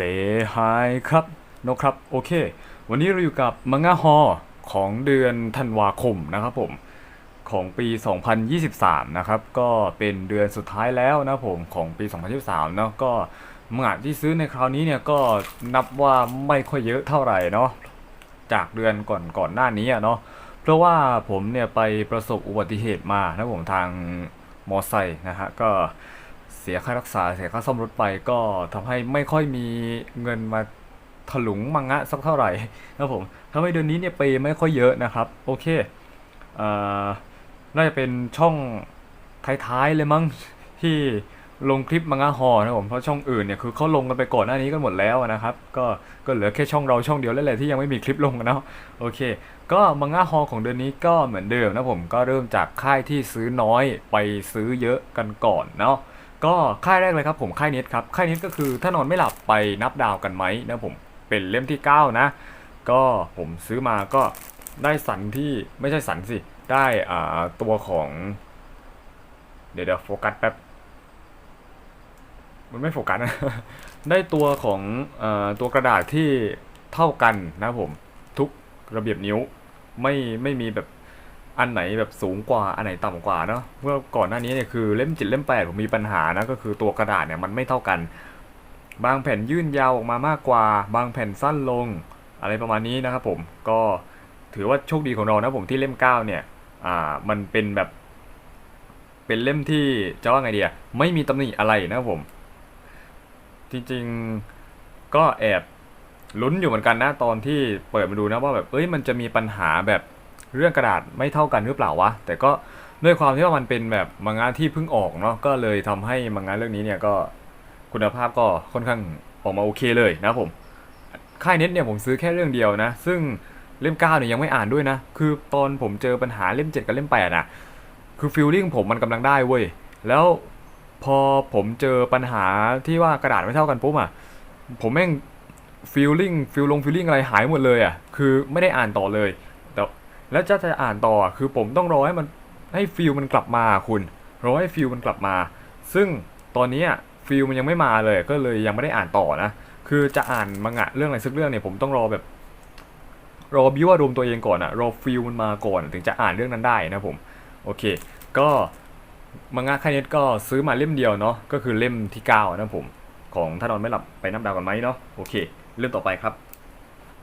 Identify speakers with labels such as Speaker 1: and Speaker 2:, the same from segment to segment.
Speaker 1: เซฮายครับนกครับ โอเค วันนี้เราอยู่กับมังงะฮอของเดือนธันวาคมนะครับผม ของปี 2023 นะครับ ก็เป็นเดือนสุดท้ายแล้วนะผม ของปี 2023 เนาะก็มังงะที่ซื้อในคราวนี้เนี่ย ก็นับว่าไม่ค่อยเยอะเท่าไหร่เนาะจากเดือนก่อนก่อนหน้านี้เนาะเพราะว่าผมเนี่ยไปประสบอุบัติเหตุมานะผมทางมอไซค์นะฮะก็ เสียค่ารักษาเสียค่าซ่อมรถไปก็ทำให้ไม่ค่อยมีเงินมาถลุงมังงะสักเท่าไหร่นะผมทำให้เดือนนี้เนี่ยเปไม่ค่อยเยอะนะครับ โอเคเอ่อน่าจะเป็นช่องท้ายๆเลยมั้งที่ลงคลิปมังงะฮอนะผมเพราะช่องอื่นเนี่ยคือเขาลงกันไปก่อนหน้านี้กันหมดแล้วนะครับ ก็ก็เหลือแค่ช่องเราช่องเดียวแล้วแหละที่ยังไม่มีคลิปลงนะโอเค ก็มังงะฮอของเดือนนี้ก็เหมือนเดิมนะผมก็เริ่มจากค่ายที่ซื้อน้อยไปซื้อเยอะกันก่อนเนาะ ก็ค่ายแรกเลยครับผมค่ายเน็ตครับค่ายเน็ตก็คือถ้านอนไม่หลับไปนับดาวกันไหมนะผมเป็นเล่มที่ 9 นะ ก็ผมซื้อมาก็ได้สันที่ไม่ใช่สันสิ ได้อ่าตัวของ เดี๋ยวเดี๋ยวโฟกัสแป๊บมันไม่โฟกัสนะได้ตัวของอตัวกระดาษที่เท่ากันนะผม ทุกระเบียบนิ้วไม่ไม่มีแบบ อันไหนแบบสูงกว่าอันไหนต่ำกว่าเนาะเมื่อก่อนหน้านี้เนี่ยคือเล่มจิตเล่มแปดผมมีปัญหานะก็คือตัวกระดาษเนี่ยมันไม่เท่ากัน บางแผ่นยื่นยาวออกมามากกว่า บางแผ่นสั้นลงอะไรประมาณนี้นะครับผมก็ถือว่าโชคดีของเรานะผมที่เล่มเก้าเนี่ยอ่ามันเป็นแบบเป็นเล่มที่จะว่าไงดีอะไม่มีตำหนิอะไรนะครับผม จริงๆก็แอบลุ้นอยู่เหมือนกันนะตอนที่เปิดมาดูนะว่าแบบเอ้ยมันจะมีปัญหาแบบ เรื่องกระดาษไม่เท่ากันหรือเปล่าวะ แต่ก็ด้วยความที่ว่ามันเป็นแบบมังงะที่เพิ่งออกเนาะก็เลยทำให้มังงะเรื่องนี้เนี่ยก็คุณภาพก็ค่อนข้างออกมาโอเคเลยนะผมค่ายเน็ตเนี่ยผมซื้อแค่เรื่องเดียวนะ ซึ่งเล่มเก้าเนี่ยยังไม่อ่านด้วยนะ คือตอนผมเจอปัญหาเล่มเจ็ดกับเล่มแปดอะคือฟีลลิ่งผมมันกำลังได้เว้ยแล้วพอผมเจอปัญหาที่ว่ากระดาษไม่เท่ากันปุ๊บอะผมแม่งฟีลลิ่งฟีลลงฟีลลิ่งอะไรหายหมดเลยอะคือไม่ได้อ่านต่อเลย แล้วจะจะอ่านต่อคือผมต้องรอให้มันให้ฟีลมันกลับมาคุณรอให้ฟีลมันกลับมา ซึ่งตอนนี้ฟีลมันยังไม่มาเลยก็เลยยังไม่ได้อ่านต่อนะคือจะอ่านมังงะเรื่องอะไรสักเรื่องเนี่ยผมต้องรอแบบ รอบิวอารมณ์ตัวเองก่อนอะรอฟีลมันมาก่อนถึงจะอ่านเรื่องนั้นได้นะผมโอเค ก็มังงะค่ายเน็ตก็ซื้อมาเล่มเดียวเนาะก็คือเล่มที่9นะผมของถ้านอนไม่หลับไปนับดาวกันไหมเนาะโอเค เรื่องต่อไปครับ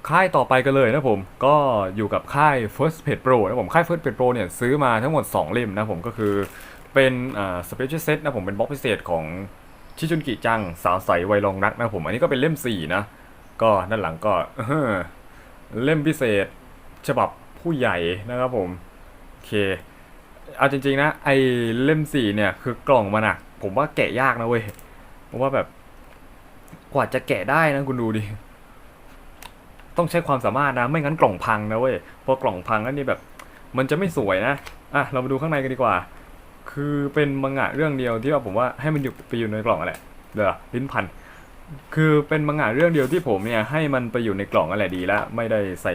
Speaker 1: ค่ายต่อไปกันเลยนะผมก็อยู่กับค่าย First Page Pro นะผมค่าย First Page Pro เนี่ยซื้อมาทั้งหมด 2 เล่มนะผมก็คือเป็นอ่า Special Set นะผมเป็นบล็อกพิเศษของชิจุนกิจังสาวใสวัยรองรักนะผม อันนี้ก็เป็นเล่ม 4 นะ ก็ด้านหลังก็เออเล่มพิเศษฉบับผู้ใหญ่นะครับผม โอเค เอาจริงๆนะ ไอเล่ม 4 เนี่ย คือกล่องมันอะผมว่าแกะยากนะเว้ยเพราะว่าแบบกว่าจะแกะได้นะคุณดูดิ ต้องใช้ความสามารถนะ ไม่งั้นกล่องพังนะเว้ยพอกล่องพังแล้วนี่แบบ มันจะไม่สวยนะอะเรามาดูข้างในกันดีกว่า คือเป็นมังงะเรื่องเดียวที่ว่าผมว่าให้มันอยู่ไปอยู่ในกล่องอะไรเดี๋ยวลิ้นพันคือเป็นมังงะเรื่องเดียวที่ผมเนี่ยให้มันไปอยู่ในกล่องอะไรดีแล้วไม่ได้ใส่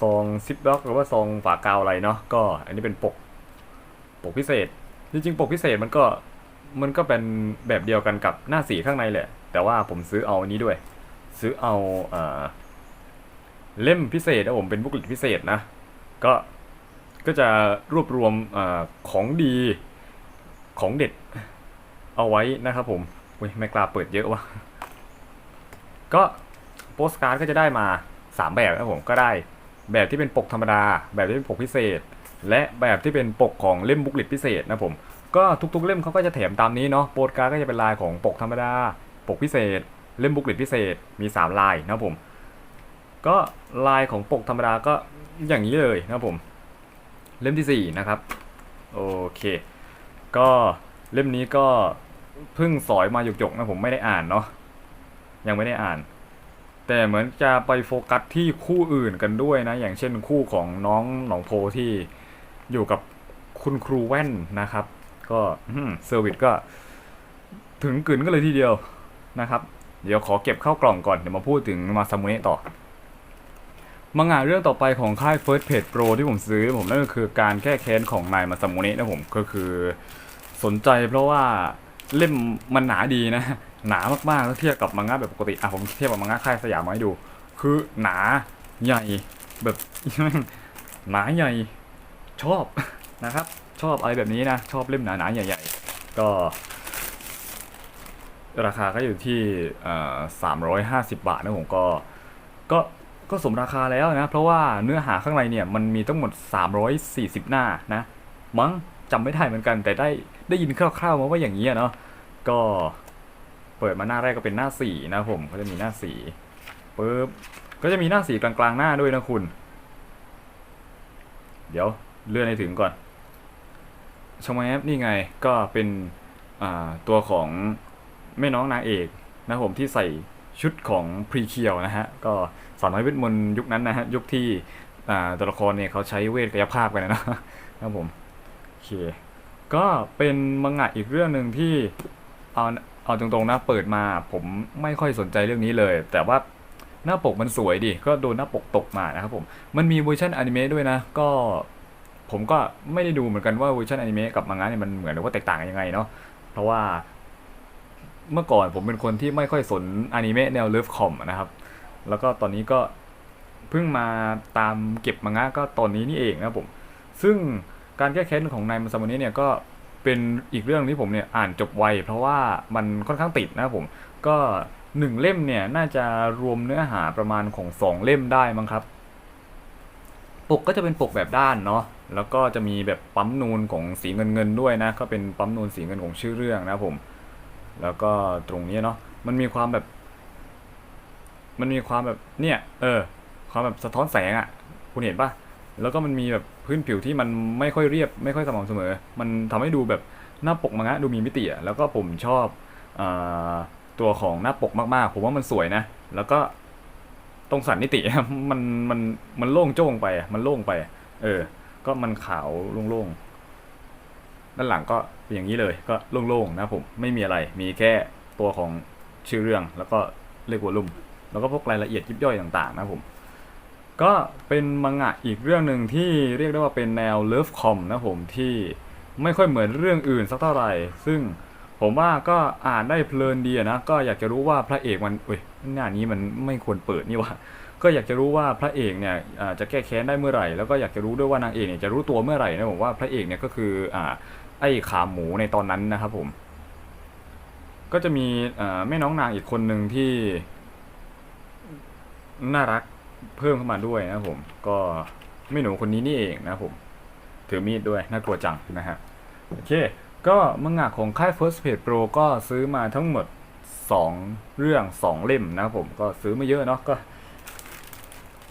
Speaker 1: ซองซิปล็อกหรือว่าซองฝากาวอะไรเนาะก็อันนี้เป็นปกปกพิเศษ จริงๆ ปกพิเศษมันก็มันก็เป็นแบบเดียวกันกับหน้าสีข้างในแหละ แต่ว่าผมซื้อเอาอันนี้ด้วย ซื้อเอาเอ่อ เล่มพิเศษนะผมเป็นบุคลิตพิเศษนะ ก็ก็จะรวบรวมอของดีของเด็ดเอาไว้นะครับผมอุ้ยไม่กล้าเปิดเยอะวะก็โปสการ์ดก็จะได้มา 3 แบบนะผมก็ได้แบบที่เป็นปกธรรมดา แบบที่เป็นปกพิเศษ และแบบที่เป็นปกของเล่มบุคลิตพิเศษนะผมก็ทุกๆเล่มเขาก็จะแถมตามนี้เนาะโปสการ์ดก็จะเป็นลายของปกธรรมดา ปกพิเศษ เล่มบุคลิตพิเศษมี 3 ลายนะผม ก็ลายของปกธรรมดาก็อย่างนี้เลยนะครับผมเล่มที่ 4 นะครับ โอเค ก็เล่มนี้ก็เพิ่งสอยมาหยกๆนะผมไม่ได้อ่านเนาะยังไม่ได้อ่าน แต่เหมือนจะไปโฟกัสที่คู่อื่นกันด้วยนะ อย่างเช่นคู่ของน้องหนองโพที่อยู่กับคุณครูแว่นนะครับ ก็เซอร์วิสก็ ถึงกลืนก็เลยทีเดียวนะครับ เดี๋ยวขอเก็บเข้ากล่องก่อนเดี๋ยวมาพูดถึงมาซามุเนะต่อ มังงะเรื่องต่อไปของค่าย First Page Pro ที่ผมซื้อผมนั่นก็คือการแก้แค้นของนายมาซามุนะนะผมก็คือสนใจเพราะว่าเล่มมันหนาดีนะ หนามากๆแล้วเทียบกับมังงะแบบปกติอะผมเทียบกับมังงะค่ายสยามมาให้ดู คือหนาใหญ่แบบหนาใหญ่ชอบนะครับ ชอบอะไรแบบนี้นะ ชอบเล่มหนาๆใหญ่ ๆ ก็ราคาก็อยู่ที่สามร้อยห้าสิบบาทนะผมก็ ก็ ก็สมราคาแล้วนะ เพราะว่าเนื้อหาข้างในเนี่ยมันมีทั้งหมด 340 หน้านะมั้งจำไม่ได้เหมือนกัน แต่ได้ได้ยินคร่าวๆมาว่าอย่างนี้อะเนาะก็เปิดมาหน้าแรกก็เป็นหน้าสีนะผมก็จะมีหน้าสีปึ๊บก็จะมีหน้าสีกลางๆหน้าด้วยนะคุณ เดี๋ยวเลื่อนให้ถึงก่อนชมแอปนี่ไงก็เป็นตัวของแม่น้องนางเอกนะผมที่ใส่ ชุดของพรีเคียวนะฮะ ก็สอนน้อยเวทมนต์ยุคนั้นนะฮะ ยุคที่ตัวละครเนี่ยเขาใช้เวทกายภาพกันนะนะครับผมโอเคก็เป็นมังงะอีกเรื่องหนึ่งที่เอาเอาตรงๆนะเปิดมาผมไม่ค่อยสนใจเรื่องนี้เลย แต่ว่าหน้าปกมันสวยดิก็โดนหน้าปกตกมานะครับผมมันมีเวอร์ชันอนิเมะด้วยนะ ก็ผมก็ไม่ได้ดูเหมือนกันว่าเวอร์ชันอนิเมะกับมังงะเนี่ยมันเหมือนหรือว่าแตกต่างกันยังไงเนาะเพราะว่า เมื่อก่อนผมเป็นคนที่ไม่ค่อยสนอนิเมะแนวเลิฟคอมนะครับ แล้วก็ตอนนี้ก็เพิ่งมาตามเก็บมังงะก็ตอนนี้นี่เองนะผม ซึ่งการแก้แค้นของนายมาซาโมเนะเนี่ยก็เป็นอีกเรื่องที่ผมเนี่ยอ่านจบไว เพราะว่ามันค่อนข้างติดนะผม ก็หนึ่งเล่มเนี่ยน่าจะรวมเนื้อหาประมาณของสองเล่มได้มั้งครับ ปกก็จะเป็นปกแบบด้านเนาะ แล้วก็จะมีแบบปั๊มนูนของสีเงินเงินๆด้วยนะ ก็เป็นปั๊มนูนสีเงินของชื่อเรื่องนะผม แล้วก็ตรงนี้เนาะมันมีความแบบ มันมีความแบบเนี่ย เออ ความแบบสะท้อนแสงอะ่ะ คุณเห็นปะแล้วก็มันมีแบบพื้นผิวที่มันไม่ค่อยเรียบ ไม่ค่อยสม่ำเสมอ มันทำให้ดูแบบหน้าปกมังงะดูมีมิติอะแล้วก็ผมชอบอตัวของหน้าปกมากๆ ผมว่ามันสวยนะ แล้วก็ตรงสันนิติมันมันมันโล่งโจ้งไป มันโล่งไป เออ ก็มันขาวโล่งๆด้านหลังก็ เป็นอย่างนี้เลยก็โล่งๆนะผมไม่มีอะไรมีแค่ตัวของชื่อเรื่องแล้วก็เลขวอลลุ่มแล้วก็พวกรายละเอียดยิบย่อยต่างๆ นะผม ก็เป็นมังงะอีกเรื่องหนึ่งที่เรียกได้ว่าเป็นแนวเลิฟคอมนะผมที่ไม่ค่อยเหมือนเรื่องอื่นสักเท่าไหร่ ซึ่งผมว่าก็อ่านได้เพลินดีนะก็อยากจะรู้ว่าพระเอกมันเอ้ยหน้านี้มันไม่ควรเปิดนี่วะก็อยากจะรู้ว่าพระเอกเนี่ยจะแก้แค้นได้เมื่อไหร่ แล้วก็อยากจะรู้ด้วยว่านางเอกเนี่ยจะรู้ตัวเมื่อไหร่นะผมว่าพระเอกเนี่ยก็คืออ่า ไอ้ขาหมูในตอนนั้นนะครับผม ก็จะมีแม่น้องนางอีกคนหนึ่งที่ น่ารักเพิ่มเข้ามาด้วยนะผม ก็ไม่หนูคนนี้นี่เองนะผม ถือมีดด้วยน่ากลัวจังนะฮะโอเค ก็มังงะของค่าย First Page Pro ก็ซื้อมาทั้งหมด 2 เรื่อง 2 เล่มนะครับผมก็ซื้อไม่เยอะเนาะก็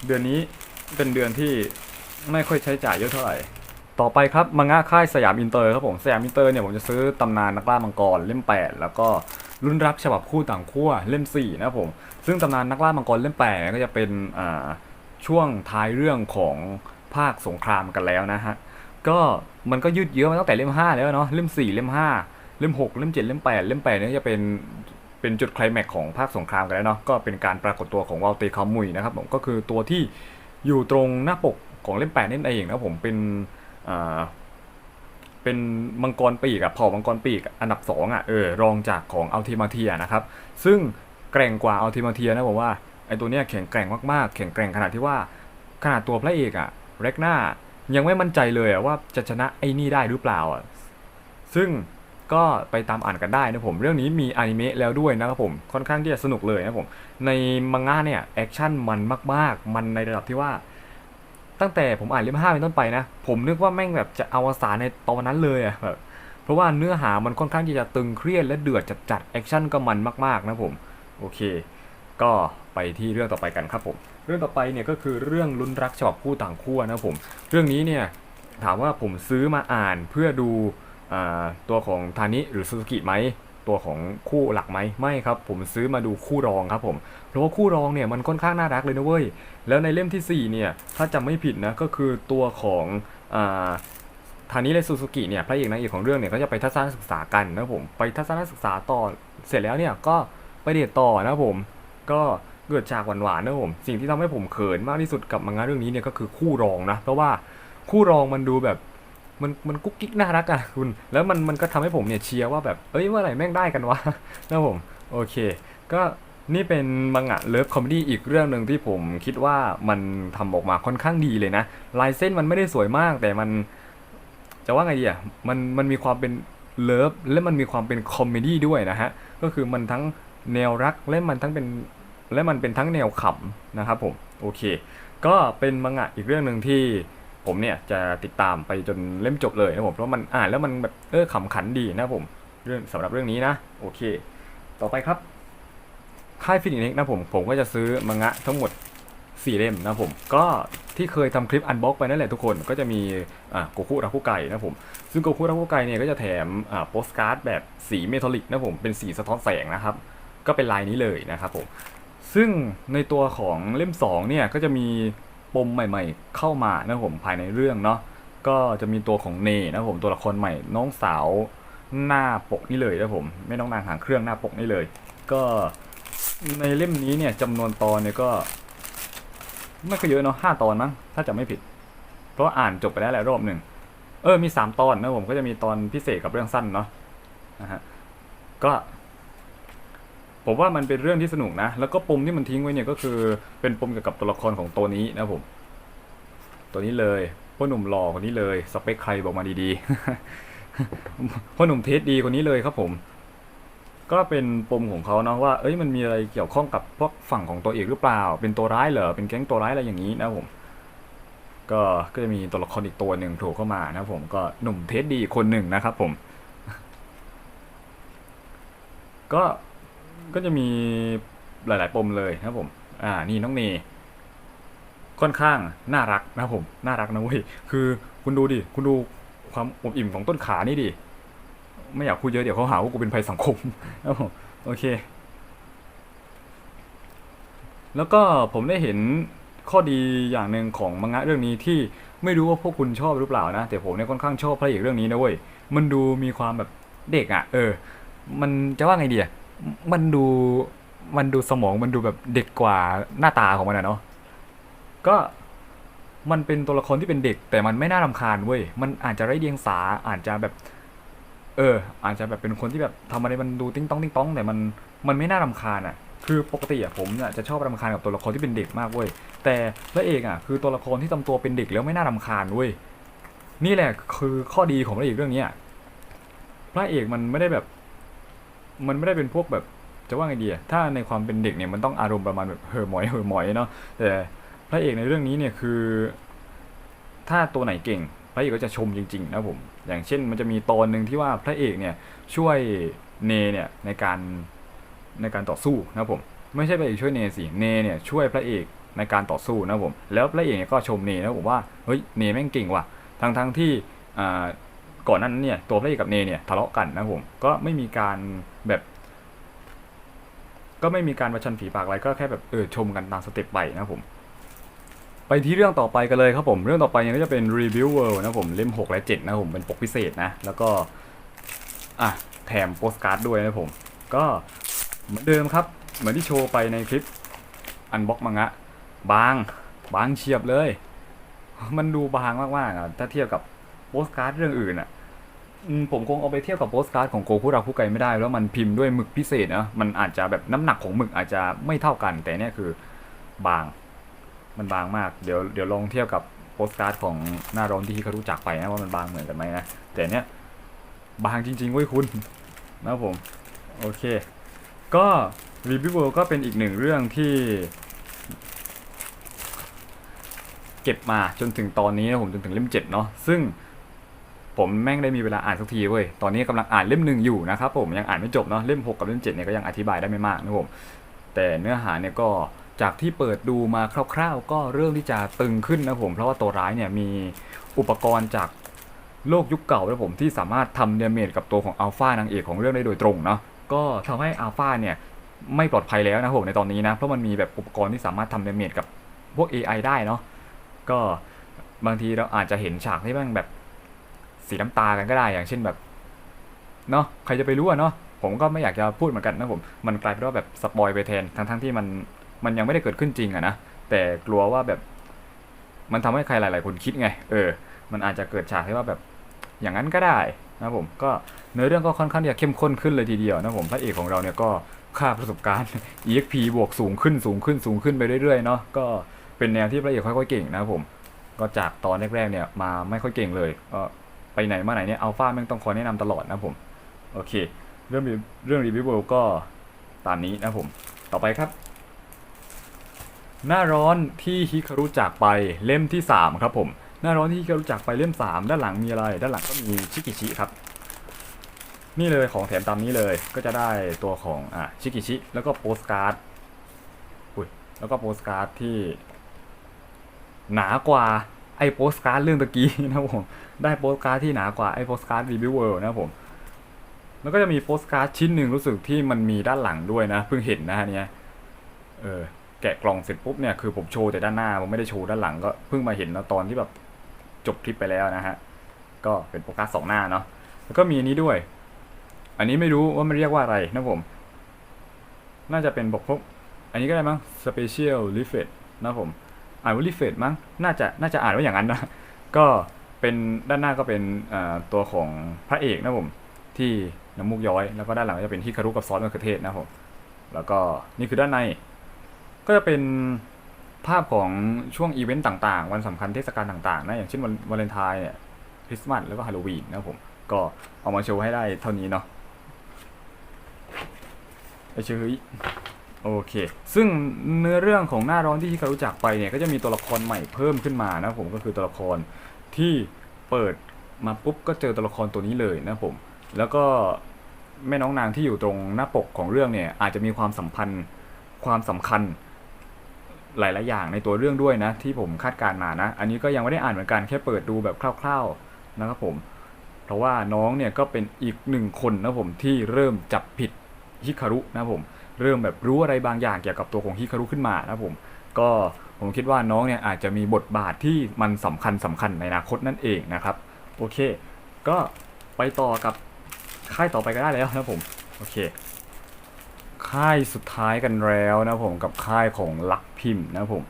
Speaker 1: เดือนนี้เป็นเดือนที่ไม่ค่อยใช้จ่ายเยอะเท่าไหร่ ต่อไปครับมังงะค่ายสยามอินเตอร์ครับผมสยามอินเตอร์เนี่ยผมจะซื้อตำนานนักล่ามังกรเล่ม 8 แล้วก็รุ่นรักฉบับคู่ต่างขั้วเล่ม4นะผมซึ่งตำนานนักล่ามังกรเล่มแปดเนี่ยก็จะเป็นช่วงท้ายเรื่องของภาคสงครามกันแล้วนะฮะก็มันก็ยืดเยื้อมาตั้งแต่เล่มห้าแล้วเนาะเล่มสี่เล่มห้าเล่มหกเล่มเจ็ดเล่มแปดเล่มแปดเนี่ยจะเป็นเป็นจุดไคลแม็กของภาคสงครามกันแล้วเนาะก็เป็นการปรากฏตัวของวาลเตคามุยนะครับผมก็คือตัวที่อยู่ตรงหน้าปกของเล่มแปดนั่นเองนะผมเป็น เป็นมังกรปีกอะเผ่ามังกรปีกอันดับสองอะเออรองจากของอัลติมาเทียนะครับ ซึ่งแกร่งกว่าอัลติมาเทียนะผมว่าไอตัวเนี้ยแข็งแกร่งมากๆแข็งแกร่งขนาดที่ว่าขนาดตัวพระเอกอะเรกหน้ายังไม่มั่นใจเลยอะว่าจะชนะไอ้นี่ได้หรือเปล่าอะซึ่งก็ไปตามอ่านกันได้นะผม เรื่องนี้มีอนิเมะแล้วด้วยนะครับผมค่อนข้างที่จะสนุกเลยนะผมในมังงะเนี่ยแอคชั่นมันมาก ๆ มันในระดับที่ว่า ตั้งแต่ผมอ่านเล่มห้าเป็นต้นไปนะ ผมนึกว่าแม่งแบบจะเอาวสานในตอนนั้นเลยอะแบบเพราะว่าเนื้อหามันค่อนข้างที่จะตึงเครียดและเดือดจัดๆแอคชั่นก็มันมากๆนะผมโอเค ก็ไปที่เรื่องต่อไปกันครับผมเรื่องต่อไปเนี่ยก็คือเรื่องลุ้นรักฉบับคู่ต่างขั้วนะผมเรื่องนี้เนี่ยถามว่าผมซื้อมาอ่านเพื่อดูอตัวของทานิหรือซูซูกิไหม ตัวของคู่หลักไหมไม่ครับ ผมซื้อมาดูคู่รองครับผมเพราะว่าคู่รองเนี่ยมันค่อนข้างน่ารักเลยนะเว้ยแล้วในเล่มทีสี่4 เนี่ยถ้าจำไม่ผิดนะก็คือตัวของอ่าทานิแลซูซูกิเนี่ยพระเอกนางเอกของเรื่องเนี่ยก็จะไปทัศนศึกษากันนะผมไปทัศนศึกษาต่อเสร็จแล้วเนี่ยก็ไปเดทต่อนะผม ก็เกิดจากหวานๆนะผมสิ่งที่ทำให้ผมเขินมากที่สุดกับมังงะเรื่องนี้เนี่ยก็คือคู่รองนะเพราะว่าคู่รองมันดูแบบ มันมันกุ๊กกิ๊กน่ารักอะคุณ แล้วมันมันก็ทำให้ผมเนี่ยเชียร์ว่าแบบเอ้ยเมื่อไหร่แม่งได้กันวะนะผมโอเค ก็นี่เป็นมังงะเลิฟคอมดี้อีกเรื่องหนึ่งที่ผมคิดว่ามันทำออกมาค่อนข้างดีเลยนะลายเส้นมันไม่ได้สวยมาก แต่มันจะว่าไงดีอะมันมันมีความเป็นเลิฟและมันมีความเป็นคอมเมดี้ด้วยนะฮะก็คือมันทั้งแนวรักและมันทั้งเป็นและมันเป็นทั้งแนวขำนะครับผมโอเค ก็เป็นมังงะอีกเรื่องหนึ่งที่ ผมเนี่ยจะติดตามไปจนเล่มจบเลยนะผมเพราะมันอ่านแล้วมันแบบเออขำขันดีนะผมเรื่องสำหรับเรื่องนี้นะโอเค ต่อไปครับค่ายฟินิกส์นะผมผมก็จะซื้อมังงะทั้งหมด4เล่มนะผมก็ที่เคยทำคลิปอันบ็อกไปนั่นแหละทุกคนก็จะมีอ่าโกคุราคุไก่นะผมซึ่งโกคุราคุไก่เนี่ยก็จะแถมอ่าโปสการ์ดแบบสีเมทัลลิกนะผมเป็นสีสะท้อนแสงนะครับ ก็เป็นลายนี้เลยนะครับผมซึ่งในตัวของเล่ม2เนี่ยก็จะมี ปมใหม่ๆ เข้ามานะผมภายในเรื่องเนาะก็จะมีตัวของเนนะผมตัวละครใหม่น้องสาวหน้าปกนี่เลยนะผมไม่ต้องนางหางเครื่องหน้าปกนี่เลย ก็ในเล่มนี้เนี่ยจำนวนตอนเนี่ยก็ ไม่ค่อยเยอะเนาะห้าตอนมั้งถ้าจำไม่ผิด เพราะอ่านจบไปแล้วแหละรอบหนึ่งเออมีสามตอนนะผมก็จะมีตอนพิเศษกับเรื่องสั้นเนาะนะฮะก็ ผมว่ามันเป็นเรื่องที่สนุกนะ แล้วก็ปมที่มันทิ้งไว้เนี่ยก็คือเป็นปมเกี่ยวกับตัวละครของตัวนี้นะผม ตัวนี้เลยพ่อหนุ่มหล่อคนนี้เลย สเปคใครบอกมาดีๆพ่อหนุ่มเทสดีคนนี้เลยครับผม ก็เป็นปมของเขาเนาะว่า เอ้ยมันมีอะไรเกี่ยวข้องกับพวกฝั่งของตัวเอกหรือเปล่า เป็นตัวร้ายเหรอ เป็นแก๊งตัวร้ายอะไรอย่างนี้นะผม ก็ก็จะมีตัวละครอีกตัวหนึ่งโผล่เข้ามานะผม ก็หนุ่มเทสดีคนหนึ่งนะครับผม ก็ ก็จะมีหลาย ๆ ปมเลยนะผม อ่า นี่น้องเนค่อนข้างน่ารักนะผม น่ารักนะเว้ย คือคุณดูดิ คุณดูความอบอิ่มของต้นขานี่ดิ ไม่อยากพูดเยอะเดี๋ยวเขาหาว่ากูเป็นภัยสังคมนะผมโอเค แล้วก็ผมได้เห็นข้อดีอย่างหนึ่งของมังงะเรื่องนี้ที่ไม่รู้ว่าพวกคุณชอบหรือเปล่านะ แต่ผมเนี่ยค่อนข้างชอบพระเอกเรื่องนี้นะเว้ย มันดูมีความแบบเด็กอะ่ะ เออ มันจะว่าไงดีอะ มันดูมันดูสมองมันดูแบบเด็กกว่าหน้าตาของมันอะเนาะก็มันเป็นตัวละครที่เป็นเด็ก แต่มันไม่น่ารำคาญเว้ยมันอาจจะไร้เดียงสาอาจจะแบบ เออ อาจจะแบบเป็นคนที่แบบทำอะไรมันดูติ้งต้องติ้งต้องแต่มันมันไม่น่ารำคาญอะคือปกติอะผมเนี่ยจะชอบรำคาญกับตัวละครที่เป็นเด็กมากเว้ยแต่พระเอกอะคือตัวละครที่ทำตัวเป็นเด็กแล้วไม่น่ารำคาญเว้ยนี่แหละคือข้อดีของพระเอกเรื่องเนี้ยพระเอกมันไม่ได้แบบ มันไม่ได้เป็นพวกแบบจะว่าไงดีอะถ้าในความเป็นเด็กเนี่ยมันต้องอารมณ์ประมาณแบบเห่อหมอยเห่อหมอยเนาะแต่พระเอกในเรื่องนี้เนี่ยคือ ถ้าตัวไหนเก่ง พระเอกก็จะชมจริง ๆ นะผม อย่างเช่นมันจะมีตอนหนึ่งที่ว่าพระเอกเนี่ยช่วยเนเนี่ยในการในการต่อสู้นะผม ไม่ใช่พระเอกช่วยเนสิเนเนี่ยช่วยพระเอกในการต่อสู้นะผม แล้วพระเอกเนี่ยก็ชมเนนะผมว่าเฮ้ยเนแม่งเก่งว่ะทั้งทั้งที่อ่า ก่อนนั้นเนี่ยตัวพระเอกกับเนเนี่ยทะเลาะกันนะผมก็ไม่มีการแบบ ก็ไม่มีการประชันฝีปากอะไรก็แค่แบบเออชมกันตามสเต็ปไปนะผม ไปที่เรื่องต่อไปกันเลยครับผม เรื่องต่อไปเนี่ยก็จะเป็น Review World นะผมเล่ม6และ7นะผมเป็นปกพิเศษนะ แล้วก็อะแถมโปสการ์ดด้วยนะผม ก็เหมือนเดิมครับ เหมือนที่โชว์ไปในคลิปอันบ็อกมังงะบางบางเฉียบเลย มันดูบางมากๆอะถ้าเทียบกับ โปสการ์ดเรื่องอื่นอะผมคงเอาไปเทียบกับโปสการ์ดของโกคุราคุไกไม่ได้ แล้วมันพิมพ์ด้วยหมึกพิเศษนะมันอาจจะแบบน้ำหนักของหมึกอาจจะไม่เท่ากัน แต่เนี่ยคือบาง มันบางมากเดี๋ยวเดี๋ยวลองเทียบกับโปสการ์ดของหน้าร้อนที่เขารู้จักไปนะว่ามันบางเหมือนกันไหมนะแต่เนี้ยบางจริงๆเว้ยคุณนะผมโอเค ก็รีวิวก็เป็นอีกหนึ่งเรื่องที่เก็บมาจนถึงตอนนี้นะผมจนถึงเล่มเจ็ดเนาะซึ่ง ผมแม่งได้มีเวลาอ่านสักทีเว้ย ตอนนี้กำลังอ่านเล่มหนึ่งอยู่นะครับผมยังอ่านไม่จบเนาะเล่มหกกับเล่มเจ็ดเนี่ยก็ยังอธิบายได้ไม่มากนะผมแต่เนื้อหาเนี่ยก็จากที่เปิดดูมาคร่าว ๆ ก็เริ่มที่จะตึงขึ้นนะผมเพราะว่าตัวร้ายเนี่ยมีอุปกรณ์จากโลกยุคเก่านะผมที่สามารถทำเดเมจกับตัวของอัลฟานางเอกของเรื่องได้โดยตรงเนาะก็ทำให้อัลฟาเนี่ยไม่ปลอดภัยแล้วนะผมในตอนนี้นะเพราะมันมีแบบอุปกรณ์ที่สามารถทำเดเมจกับพวก AI ได้เนาะก็บางทีเราอาจจะเห็นฉากที่มันแบบ สีน้ำตากันก็ได้อย่างเช่นแบบเนาะใครจะไปรู้อะเนาะผมก็ไม่อยากจะพูดเหมือนกันนะผมมันกลายเป็นว่าแบบสปอยไปแทนทั้งๆที่มันมันยังไม่ได้เกิดขึ้นจริงอะนะแต่กลัวว่าแบบ มันทำให้ใครหลาย ๆ คนคิดไง เออ มันอาจจะเกิดฉากที่ว่าแบบอย่างนั้นก็ได้นะผมก็เนื้อเรื่องก็ค่อนข้างที่จะเข้มข้นขึ้นเลยทีเดียวนะผมพระเอกของเราเนี่ยก็ค่าประสบการณ์ EXP บวกสูงขึ้นสูงขึ้นสูงขึ้นไปเรื่อยๆเนาะก็เป็นแนวที่พระเอกค่อยๆเก่งนะผมก็จากตอนแรกๆเนี่ยมาไม่ค่อยเก่งเลยก็ ไปไหนมาไหนเนี่ยอัลฟาแม่งต้องคอยแนะนำตลอดนะผม โอเค เรื่องเรื่องรีวิวก็ตามนี้นะผม ต่อไปครับ หน้าร้อนที่ฮิคารุจากไปเล่มที่ 3 ครับผม หน้าร้อนที่ฮิคารุจากไปเล่ม 3 ด้านหลังมีอะไร ด้านหลังก็มีชิกิชิครับ นี่เลยของแถมตามนี้เลยก็จะได้ตัวของอะชิกิชิแล้วก็โปสการ์ดอุ้ยแล้วก็โปสการ์ดที่หนากว่า ไอโปสการ์ดเรื่องตะกี้นะผมได้โปสการ์ดที่หนากว่าไอโปสการ์ดรีวิวเวิลด์นะผมแล้วก็จะมีโปสการ์ดชิ้นหนึ่งรู้สึกที่มันมีด้านหลังด้วยนะ เพิ่งเห็นนะฮะเนี่ยเออแกะกล่องเสร็จปุ๊บเนี่ยคือผมโชว์แต่ด้านหน้าผมไม่ได้โชว์ด้านหลังก็เพิ่งมาเห็นนะตอนที่แบบจบคลิปไปแล้วนะฮะก็เป็นโปสการ์ดสองหน้าเนาะแล้วก็มีอันนี้ด้วย อันนี้ไม่รู้ว่ามันเรียกว่าอะไรนะผม น่าจะเป็นบอกพวกอันนี้ก็ได้มั้ง special leaflet นะผม อ่านว่า leaflet มั้งน่าจะน่าจะอ่านว่าอย่างนั้นนะก็เป็นด้านหน้าก็เป็นตัวของพระเอกนะผมที่น้ำมูกย้อย แล้วก็ด้านหลังก็จะเป็นฮิคารุกับซอสมะเขือเทศนะผมแล้วก็นี่คือด้านใน ก็จะเป็นภาพของช่วงอีเวนต์ต่างๆ วันสำคัญเทศกาลต่างๆนะอย่างเช่นวันวาเลนไทน์เนี่ยคริสต์มาสแล้วก็ฮาโลวีนนะผมก็เอามาโชว์ให้ได้เท่านี้เนาะไอเชย โอเค ซึ่งเนื้อเรื่องของหน้าร้อนที่ฮิคารุจากไปเนี่ยก็จะมีตัวละครใหม่เพิ่มขึ้นมานะผมก็คือตัวละครที่เปิดมาปุ๊บก็เจอตัวละครตัวนี้เลยนะผม แล้วก็แม่น้องนางที่อยู่ตรงหน้าปกของเรื่องเนี่ยอาจจะมีความสัมพันธ์ความสำคัญหลายๆอย่างในตัวเรื่องด้วยนะที่ผมคาดการมานะ อันนี้ก็ยังไม่ได้อ่านเหมือนกันแค่เปิดดูแบบคร่าว ๆนะครับผม เพราะว่าน้องเนี่ยก็เป็นอีกหนึ่งคนนะผมที่เริ่มจับผิดฮิคารุนะผม เริ่มแบบรู้อะไรบางอย่างเกี่ยวกับตัวของฮิคารุขึ้นมานะผมก็ผมคิดว่าน้องเนี่ยอาจจะมีบทบาทที่มันสำคัญสำคัญในอนาคตนั่นเองนะครับ โอเค ก็ไปต่อกับค่ายต่อไปก็ได้แล้วนะผมโอเค ค่ายสุดท้ายกันแล้วนะผมกับค่ายของลักพิมพ์นะผม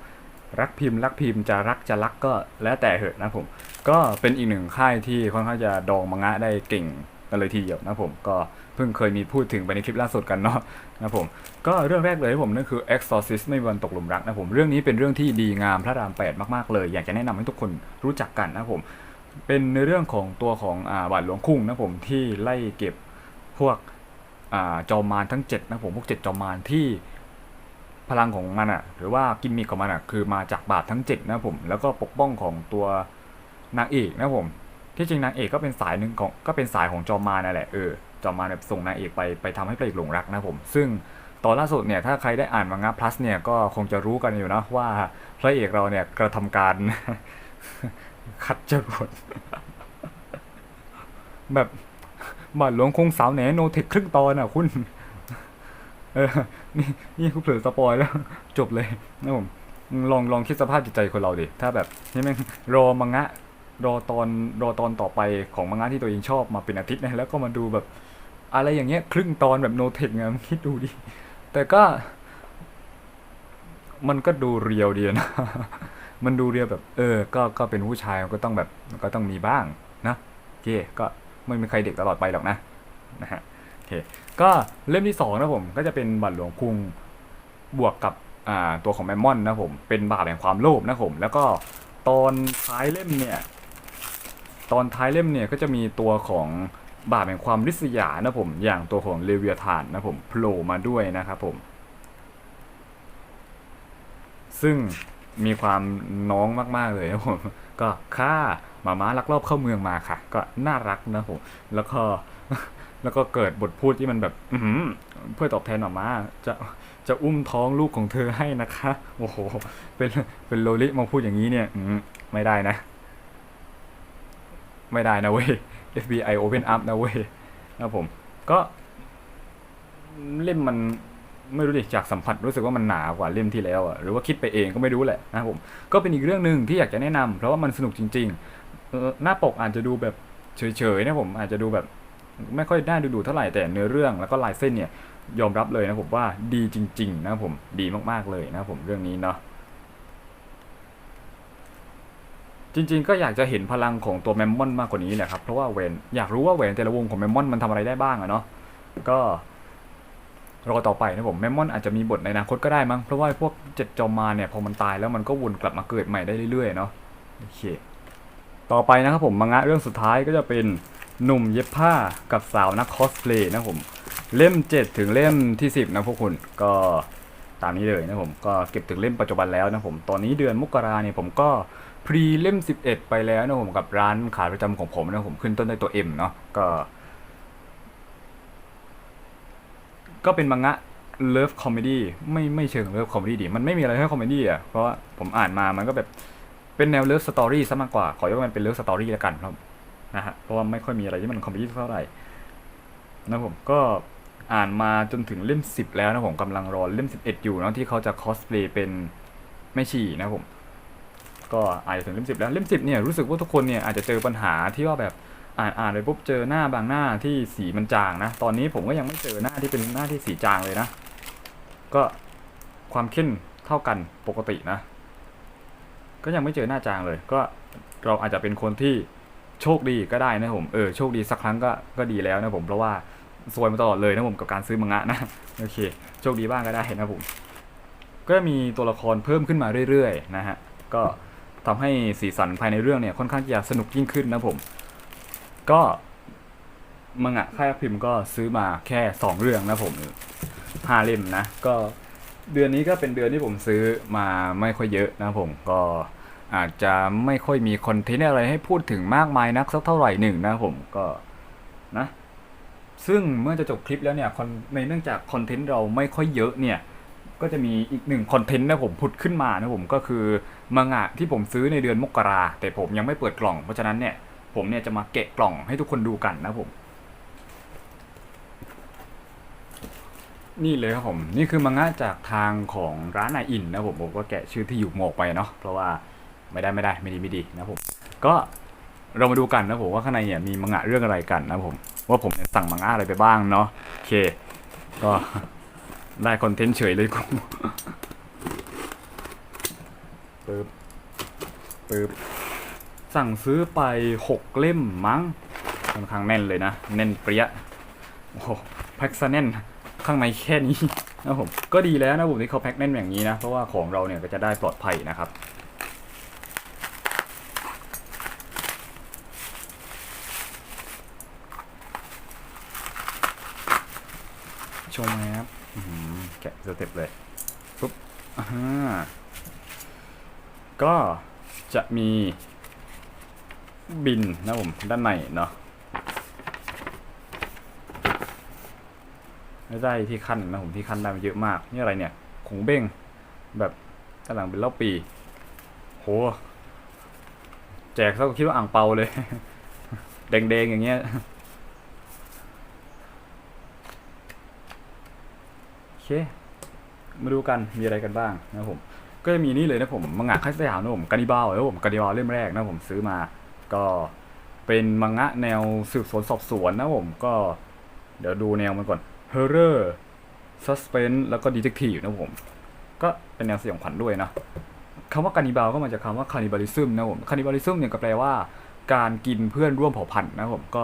Speaker 1: รักพิมพ์รักพิมพ์จะรักจะรักก็แล้วแต่เหอะนะผม ก็เป็นอีกหนึ่งค่ายที่ค่อนข้างจะดองมังงะได้เก่ง กันเลยทีเดียวนะผมก็เพิ่งเคยมีพูดถึงไปในคลิปล่าสุดกันเนาะนะผมก็เรื่องแรกเลยผมนั่นคือ Exorcist ไม่มีวันตกหลุมรักนะผมเรื่องนี้เป็นเรื่องที่ดีงามพระรามแปดมากๆเลย อยากจะแนะนำให้ทุกคนรู้จักกันนะผมเป็นในเรื่องของตัวของอ่าบาทหลวงคุ้งนะผมที่ไล่เก็บพวกอ่าจอมมารทั้ง7นะผมพวก 7 จอมมารที่พลังของมันอะหรือว่ากิมมิคของมันอะคือมาจากบาททั้ง 7 นะผมแล้วก็ปกป้องของตัวนางเอกนะผม ที่จริงนางเอกก็เป็นสายหนึ่งของก็เป็นสายของจอมมานั่นแหละเออจอมมาแบบส่งนางเอกไปไปทำให้พระเอกหลงรักนะผม ซึ่งตอนล่าสุดเนี่ยถ้าใครได้อ่านมังงะ plus เนี่ยก็คงจะรู้กันอยู่นะว่าพระเอกเราเนี่ยกระทำการขัดจรวดแบบบาทหลวงคงสาวแหนโนเทคครึ่งตอนอะคุณ เออ นี่นี่คุณเผลอสปอยแล้ว จบเลยนะผมลองลองคิดสภาพจิตใจคนเราดิ ถ้าแบบนี่แม่งรอมังงะ รอตอนรอตอนต่อไปของมังงะที่ตัวเองชอบมาเป็นอาทิตย์นะแล้วก็มาดูแบบอะไรอย่างเงี้ยครึ่งตอนแบบโนเทคไงมันคิดดูดิ แต่ก็ มันก็ดูเรียวดีนะ มันดูเรียวแบบ เออ ก็ก็เป็นผู้ชายก็ต้องแบบก็ต้องมีบ้างนะโอเคก็ไม่มีใครเด็กตลอดไปหรอกนะนะฮะโอเคก็เล่มที่สองนะผมก็จะเป็นบัตรหลวงคุงบวกกับอ่าตัวของแมมมอนนะผมเป็นบาปแห่งความโลภนะผมแล้วก็ตอนท้ายเล่มเนี่ย ตอนท้ายเล่มเนี่ยก็จะมีตัวของบาปแห่งความริษยานะผม อย่างตัวของเลเวียธานนะผมโผล่มาด้วยนะครับผม ซึ่งมีความน้องมาก ๆ เลยนะผม ก็ค่าหมาม้าลักลอบเข้าเมืองมาค่ะ ก็น่ารักนะผม แล้วก็แล้วก็เกิดบทพูดที่มันแบบอืเพื่อตอบแทนหมาม้าจะจะอุ้มท้องลูกของเธอให้นะคะ โอ้โห เป็นเป็นโลลิมาพูดอย่างนี้เนี่ยอืไม่ได้นะ ไม่ได้นะเว้ย FBI Open Up นะเว้ยนะผม ก็ เล่มมันไม่รู้ดิจากสัมผัสรู้สึกว่ามันหนากว่าเล่มที่แล้วอะหรือว่าคิดไปเองก็ไม่รู้แหละนะผมก็เป็นอีกเรื่องหนึ่งที่อยากจะแนะนำเพราะว่ามันสนุกจริง ๆ หน้าปกอาจจะดูแบบเฉยๆนะผมอาจจะดูแบบไม่ค่อยน่าดูดูเท่าไหร่แต่เนื้อเรื่องแล้วก็ลายเส้นเนี่ยยอมรับเลยนะผมว่าดีจริง ๆ นะผมดีมากๆเลยนะผมเรื่องนี้เนาะ จริง ๆ ก็อยากจะเห็นพลังของตัวแมมมอนมากกว่านี้แหละครับเพราะว่าแหวนอยากรู้ว่าแหวนแต่ละวงของแมมมอนมันทำอะไรได้บ้างอะเนาะก็รอต่อไปนะผมแมมมอนอาจจะมีบทในอนาคตก็ได้มั้งเพราะว่าพวกเจ็ดจอมมารเนี่ยพอมันตายแล้วมันก็วนกลับมาเกิดใหม่ได้เรื่อยๆเนาะโอเคต่อไปนะครับผมมังงะเรื่องสุดท้ายก็จะเป็นหนุ่มเย็บผ้ากับสาวนักคอสเพลย์นะผมเล่ม 7 ถึงเล่มที่ 10 นะพวกคุณก็ตามนี้เลยนะผมก็เก็บถึงเล่มปัจจุบันแล้วนะผมตอนนี้เดือนมกราเนี่ยผมก็ พรีเล่ม 11 ไปแล้วนะผมกับร้านขายประจำของผมนะผมขึ้นต้นด้วยตัว M เนาะก็ ก็เป็นมังงะเลิฟคอมเมดี้ไม่ไม่เชิงเลิฟคอมเมดี้ดิมันไม่มีอะไรให้คอมเมดี้อะเพราะว่าผมอ่านมามันก็แบบเป็นแนวเลิฟสตอรี่ซะมากกว่า ขอเรียกว่ามันเป็นเลิฟสตอรี่แล้วกันครับนะฮะเพราะว่าไม่ค่อยมีอะไรที่มันคอมเมดี้เท่าไหร่นะผมก็อ่านมาจนถึงเล่ม 10 แล้วนะผมกำลังรอเล่ม 11 อยู่นะที่เขาจะคอสเพลย์เป็นแม่ชีนะผม ก็อ่านถึงเล่ม10แล้วเล่ม10เนี่ยรู้สึกว่าทุกคนเนี่ยอาจจะเจอปัญหาที่ว่าแบบอ่านอ่านไปปุ๊บเจอหน้าบางหน้าที่สีมันจางนะตอนนี้ผมก็ยังไม่เจอหน้าที่เป็นหน้าที่สีจางเลยนะ ก็ความเข้มเท่ากันปกตินะ ก็ยังไม่เจอหน้าจางเลย ก็เราอาจจะเป็นคนที่โชคดีก็ได้นะผมเออโชคดีสักครั้งก็ก็ดีแล้วนะผมเพราะว่าซวยมาตลอดเลยนะผมกับการซื้อมังงะนะโอเคโชคดีบ้างก็ได้นะผมก็มีตัวละครเพิ่มขึ้นมาเรื่อยๆนะฮะก็ ทำให้สีสันภายในเรื่องเนี่ยค่อนข้างจะสนุกยิ่งขึ้นนะผม ก็มังงะค่ายพิมพ์ก็ซื้อมาแค่สองเรื่องนะผมห้าเล่มนะ ก็เดือนนี้ก็เป็นเดือนที่ผมซื้อมาไม่ค่อยเยอะนะผมก็อาจจะไม่ค่อยมีคอนเทนต์อะไรให้พูดถึงมากมายนักสักเท่าไหร่หนึ่งนะผมก็นะ ซึ่งเมื่อจะจบคลิปแล้วเนี่ยในเนื่องจากคอนเทนต์เราไม่ค่อยเยอะเนี่ย ก็จะมีอีกหนึ่งคอนเทนต์นะผมผุดขึ้นมานะผมก็คือมังงะที่ผมซื้อในเดือนมกราแต่ผมยังไม่เปิดกล่องเพราะฉะนั้นเนี่ยผมเนี่ยจะมาแกะกล่องให้ทุกคนดูกันนะผม นี่เลยครับผม นี่คือมังงะจากทางของร้านนายอินนะผมผมก็แกะชื่อที่อยู่หมกไปเนาะเพราะว่าไม่ได้ไม่ได้ไม่ดีไม่ดีนะผม ก็เรามาดูกันนะผมว่าข้างในเนี่ยมีมังงะเรื่องอะไรกันนะผม ว่าผมเนี่ยสั่งมังงะอะไรไปบ้างเนาะโอเคก็ ได้คอนเทนต์เฉยเลยกูปึ๊บปึ๊บสั่งซื้อไปหกเล่มมั้งค่อนข้างแน่นเลยนะ แน่นเปรี้ยโอ้โหแพ็คซะแน่นข้างในแค่นี้นะผมก็ดีแล้วนะผมที่เขาแพ็คแน่นอย่างนี้นะ เพราะว่าของเราเนี่ยก็จะได้ปลอดภัยนะครับ ชมไหมครับอื้อหือแกะสเต็ปเลย ปุ๊บอ่าฮะก็ จะมีบินนะผมด้านในเนาะไม่ได้ที่ขั้นนะผมที่ขั้นได้มาเยอะมาก นี่อะไรเนี่ยขงเบ้งแบบด้านหลังเป็นเล่าปี โห แจกซะก็คิดว่าอ่างเปาเลย แดงๆอย่างเงี้ยโอเค มาดูกันมีอะไรกันบ้างนะผม ก็จะมีนี่เลยนะผมมังงะค่ายสยามนะผมกานิบาลนะผมกานิบาลเล่มแรกนะผมซื้อมา ก็เป็นมังงะแนวสืบสวนสอบสวนนะผมก็ เดี๋ยวดูแนวมันก่อนเฮอร์เรอร์ซัสเพนแล้วก็ดีเทคทีฟนะผม ก็เป็นแนวสยองขวัญด้วยนะคำว่า c านิบาลก็มาจากคำว่า c านิบาลิซึมนะผม c านิบาลิซึมเนี่ยก็แปลว่าการกินเพื่อนร่วมเผ่าพันธุ์นะผมก็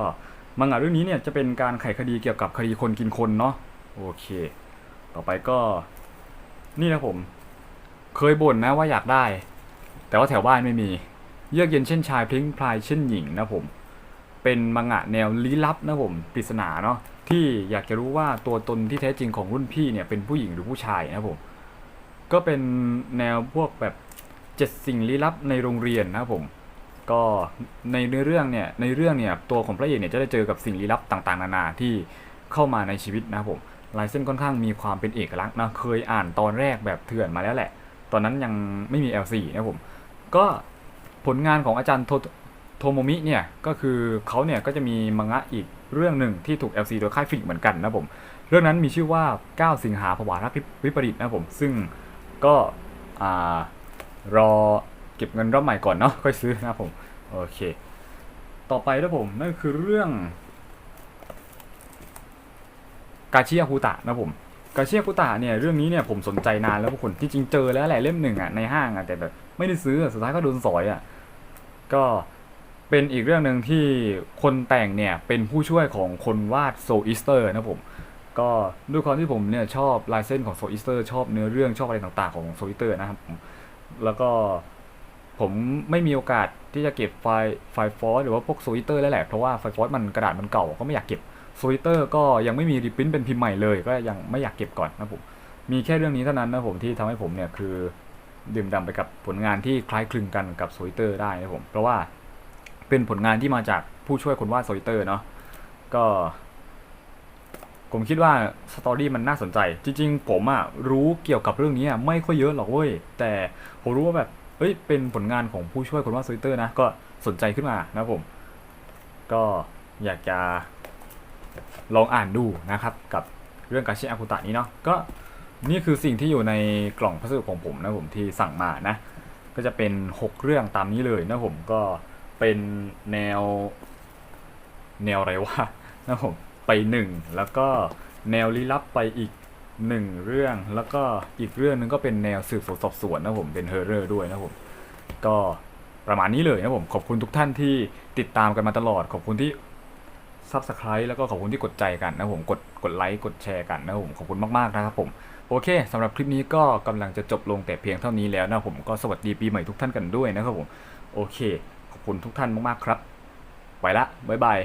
Speaker 1: มังงะเรื่องนี้เนี่ยจะเป็นการไขคดีเกี่ยวกับคดีคนกินคนเนาะโอเค ต่อไปก็ นี่นะผม เคยบ่นนะว่าอยากได้ แต่ว่าแถวบ้านไม่มี เยือกเย็นเช่นชายพลิ้งพลายเช่นหญิงนะผม เป็นมังงะแนวลี้ลับนะผมปริศนาเนาะที่อยากจะรู้ว่าตัวตนที่แท้จริงของรุ่นพี่เนี่ยเป็นผู้หญิงหรือผู้ชายนะผมก็เป็นแนวพวกแบบเจ็ดสิ่งลี้ลับในโรงเรียนนะผม ก็ในเนื้อเรื่องเนี่ยในเรื่องเนี่ยตัวของพระเอกเนี่ยจะได้เจอกับสิ่งลี้ลับต่างๆ นานาที่เข้ามาในชีวิตนะผมลายเส้นค่อนข้างมีความเป็นเอกลักษณ์นะเคยอ่านตอนแรกแบบเถื่อนมาแล้วแหละ ตอนนั้นยังไม่มี L4 นะผมก็ผลงานของอาจารย์โทโมมิเนี่ยก็คือเขาเนี่ยก็จะมีมังงะอีกเรื่องหนึ่งที่ถูก LC โดยค่ายฟิกเหมือนกันนะผม เรื่องนั้นมีชื่อว่า 9 สิงหาผวารักวิปริตนะผม ซึ่งก็รอเก็บเงินรอบใหม่ก่อนเนาะค่อยซื้อนะผม โอเค ต่อไปนะผม นั่นคือเรื่อง กาชิอาคุตะนะผม กาชิอาคุตะเนี่ยเรื่องนี้เนี่ยผมสนใจนานแล้วพวกคนที่จริงเจอแล้วแหละเล่มหนึ่งอะในห้างอะแต่แบบไม่ได้ซื้อสุดท้ายก็โดนสอยอะก็เป็นอีกเรื่องหนึ่งที่คนแต่งเนี่ยเป็นผู้ช่วยของคนวาดโซอิสเตอร์นะผมก็ด้วยความที่ผมเนี่ยชอบลายเส้นของโซอิสเตอร์ชอบเนื้อเรื่องชอบอะไรต่างๆ ของโซอิสเตอร์นะครับแล้วก็ผมไม่มีโอกาสที่จะเก็บไฟล์ไฟล์ฟอสหรือว่าพวกโซอิสเตอร์แล้วแหละเพราะว่าไฟล์ฟอสมันกระดาษมันเก่าก็ไม่อยากเก็บ โซอิเตอร์ก็ยังไม่มีรีพิมพ์เป็นพิมพ์ใหม่เลย ก็ยังไม่อยากเก็บก่อนนะผม มีแค่เรื่องนี้เท่านั้นนะผมที่ทำให้ผมเนี่ยคือดื่มด่ำไปกับผลงานที่คล้ายคลึงกันกับโซอิสเตอร์ได้นะผม เพราะว่าเป็นผลงานที่มาจากผู้ช่วยคนวาดโซอิสเตอร์เนาะ ก็ ผมคิดว่าสตอรี่มันน่าสนใจ จริง ๆ ผมอะรู้เกี่ยวกับเรื่องนี้ไม่ค่อยเยอะหรอกเว้ย แต่ผมรู้ว่าแบบ เอ้ย เป็นผลงานของผู้ช่วยคนวาดสวิตเตอร์นะ ก็สนใจขึ้นมานะผม ก็อยากจะ ลองอ่านดูนะครับ กับเรื่องกาชิอากุตะนี้เนาะก็นี่คือสิ่งที่อยู่ในกล่องพัสดุของผมนะผมที่สั่งมานะ ก็จะเป็น 6 เรื่องตามนี้เลยนะผมก็เป็นแนว แนวอะไรวะนะผมไปหนึ่งแล้วก็แนวลี้ลับไปอีกหนึ่งเรื่อง แล้วก็อีกเรื่องหนึงก็เป็นแนวสืบสวนสอบสวนนะผมเป็นเฮอร์เรอร์ด้วยนะผมก็ประมาณนี้เลยนะผมขอบคุณทุกท่านที่ติดตามกันมาตลอดขอบคุณที่ ซับสไคร b ์แล้วก็ขอบคุณที่กดใจกันนะผมกดกดไลค์กดแชร์กันนะผมขอบคุณมากๆนะครับผมโอเคสำหรับคลิปนี้ก็กำลังจะจบลงแต่เพียงเท่านี้แล้วนะผมก็สวัสดีปีใหม่ทุกท่านกันด้วยนะครับผมโอเค ขอบคุณทุกท่านมากๆครับ ไปละบ๊ายบาย